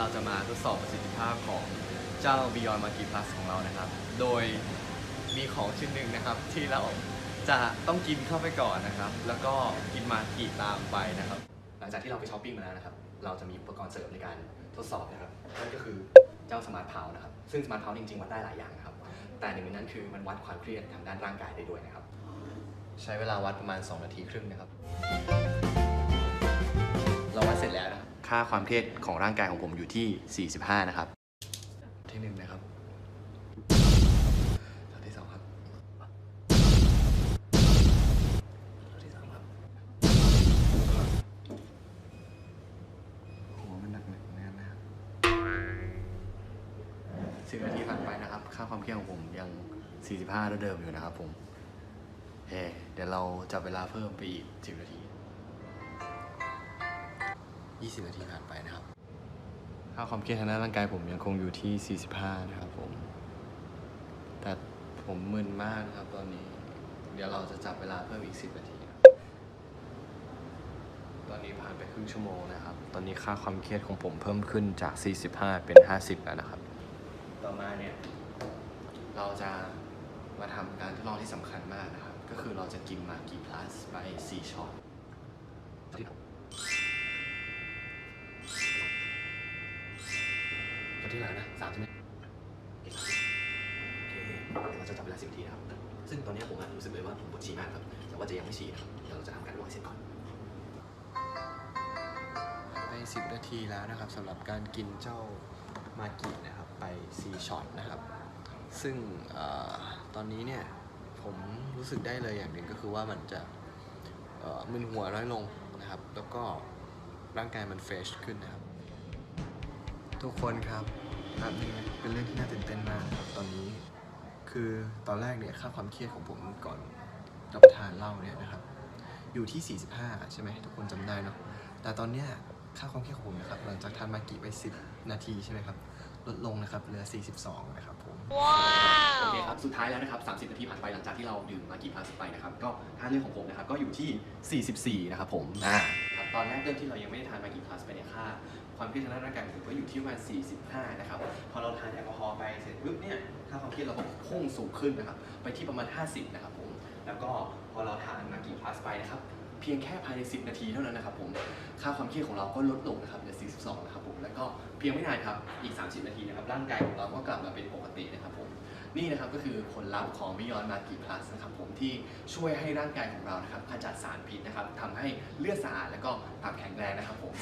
เราจะมาทดสอบประสิทธิภาพของเจ้า Beyond Monkey Plus ของเรานะครับ โดยมีของชิ้นหนึ่งนะครับ ที่เราจะต้องกินเข้าไปก่อนนะครับ แล้วก็กินมากิตามไปนะครับ หลังจากที่เราไปช้อปปิ้งมาแล้วนะครับ เราจะมีอุปกรณ์เสริมในการทดสอบนะครับ นั่นก็คือเจ้าสมาร์ทเพาวนะครับ ซึ่งสมาร์ทเพาจริงๆวัดได้หลายอย่างนะครับ แต่หนึ่งในนั้นคือมันวัดความเครียดทางด้านร่างกายได้ด้วยนะครับ ใช้เวลาวัดประมาณ 2 นาทีครึ่งนะครับ ค่าความเครียดของร่างกายของผมอยู่ที่ 45 นะครับ ที่หนึ่งนะครับช็อตที่สองครับช็อตที่สามครับหัวมันหนักหนักแน่นนะครับสิบนาทีผ่านไปนะครับ ค่าความเครียดของผมยัง 45เท่าเดิมอยู่นะครับผมเอะเดี๋ยวเราจับเวลาเพิ่มไปอีก 10 นาที 20 นาทีผ่านไปนะครับ ค่าความเครียดทางด้านร่างกายผมยังคงอยู่ที่ 45 นะครับผม แต่ผมมึนมากนะครับตอนนี้ เดี๋ยวเราจะจับเวลาเพิ่มอีก 10 นาทีครับตอนนี้ผ่านไปครึ่งชั่วโมงนะครับ ตอนนี้ค่าความเครียดของผมเพิ่มขึ้นจาก 45 เป็น 50 แล้วนะครับ ต่อมาเนี่ยเราจะมาทำการทดลองที่สำคัญมากนะครับ ก็คือเราจะกินมากีพลัสไป 4ช็อต ช็อตที่ไหนนะสามใช่ไหมโอเคเราจะจับเวลาสิบนาทีนะครับซึ่งตอนนี้ผมอะรู้สึกเลยว่าผมปวดฉี่มากครับ แต่ว่าจะยังไม่ฉี่นะครับเดี๋ยวเราจะทำการวางเสร็จก่อน ไปสิบนาทีแล้วนะครับสำหรับการกินเจ้ามากินะครับไป4ช็อตนะครับ ซึ่งเออตอนนี้เนี่ยผมรู้สึกได้เลยอย่างหนึ่งก็คือว่ามันจะเอ่อมึนหัวน้อยลงนะครับ แล้วก็ร่างกายมันเฟรชขึ้นนะครับ ทุกคนครับแบบนี้เป็นเรื่องที่น่าตื่นเต้นมากนะครับตอนนี้ คือตอนแรกเนี่ยค่าความเครียดของผมก่อนรับประทานเหล้าเนี่ยนะครับ อยู่ที่ 45 ใช่ไหมทุกคนจำได้เนาะแต่ตอนเนี้ยค่าความเครียดของผมนะครับหลังจากทานมากิไป 10 นาทีใช่ไหมครับลดลงนะครับเหลือ 42 นะครับผมโอเคครับสุดท้ายแล้วนะครับ30 นาทีผ่านไปหลังจากที่เราดื่มมากี่พลัสไปนะครับก็ค่าเลือดของผมนะครับก็อยู่ที่ 44 นะครับผมอ่าครับ ตอนแรกเริ่มที่เรายังไม่ได้ทานมากี่พลัสไปเนี่ยค่า ความเครียดทางด้านร่างกายของผมก็อยู่ที่ประมาณ 45 นะครับ พอเราทานแอลกอฮอล์ไปเสร็จปุ๊บเนี่ยค่าความเครียดเราก็พุ่งสูงขึ้นนะครับ ไปที่ประมาณ 50 นะครับผม แล้วก็พอเราทานมากี่พลัสไปนะครับเพียงแค่ภายใน 10 นาทีเท่านั้นนะครับผม ค่าความเครียดของเราก็ลดลงนะครับเหลือ42 นะครับผม แล้วก็เพียงไม่นานครับ อีก 30 นาทีนะครับ ร่างกายของเราก็กลับมาเป็นปกตินะครับผม นี่นะครับก็คือผลลัพธ์ของวิยอนมากีพลัสนะครับผมที่ช่วยให้ร่างกายของเรานะครับขจัดสารพิษนะครับทำให้เลือดสะอาดแล้วก็ตับแข็งแรงนะครับผม